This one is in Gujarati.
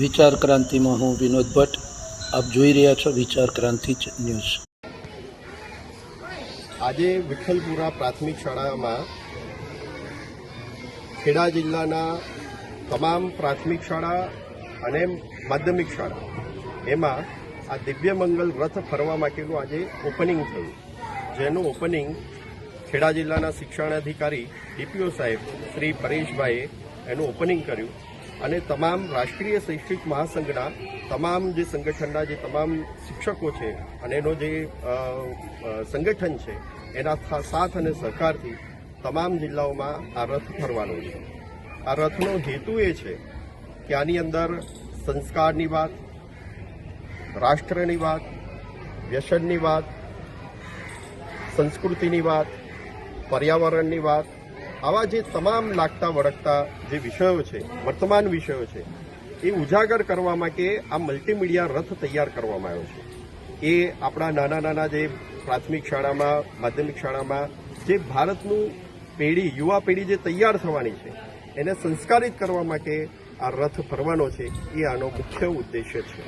વિચાર ક્રાંતિમાં હું વિનોદ ભટ્ટ. આપ જોઈ રહ્યા છો વિચાર ક્રાંતિ ન્યૂઝ. આજે વિઠ્ઠલપુરા પ્રાથમિક શાળામાં ખેડા જિલ્લાના તમામ પ્રાથમિક શાળા અને માધ્યમિક શાળા, એમાં આ દિવ્ય મંગલ રથ ફરવા માટેનું આજે ઓપનિંગ થયું. જેનું ઓપનિંગ ખેડા જિલ્લાના શિક્ષણાધિકારી ડીપીઓ સાહેબ શ્રી પરેશભાઈએ એનું ઓપનિંગ કર્યું. અને તમામ રાષ્ટ્રીય શૈક્ષિક મહાસંઘના તમામ જે સંગઠનના જે તમામ શિક્ષકો છે અને એનો જે સંગઠન છે, એના સાથ અને સહકારથી તમામ જિલ્લાઓમાં આ રથ ફરવાનો છે. આ રથનો હેતુ એ છે કે આની અંદર સંસ્કારની વાત, રાષ્ટ્રની વાત, વ્યસનની વાત, સંસ્કૃતિની વાત, પર્યાવરણની વાત આવા જે તમામ લાગતા વળગતા જે વિષયો છે, વર્તમાન વિષયો છે, એ ઉજાગર કરવા માટે આ મલ્ટીમીડિયા રથ તૈયાર કરવામાં આવ્યો છે. એ આપણા નાના નાના જે પ્રાથમિક શાળામાં, માધ્યમિક શાળામાં જે ભારતનું પેઢી, યુવા પેઢી જે તૈયાર થવાની છે, એને સંસ્કારિત કરવા માટે આ રથ ફરવાનો છે, એ આનો મુખ્ય ઉદ્દેશ્ય છે.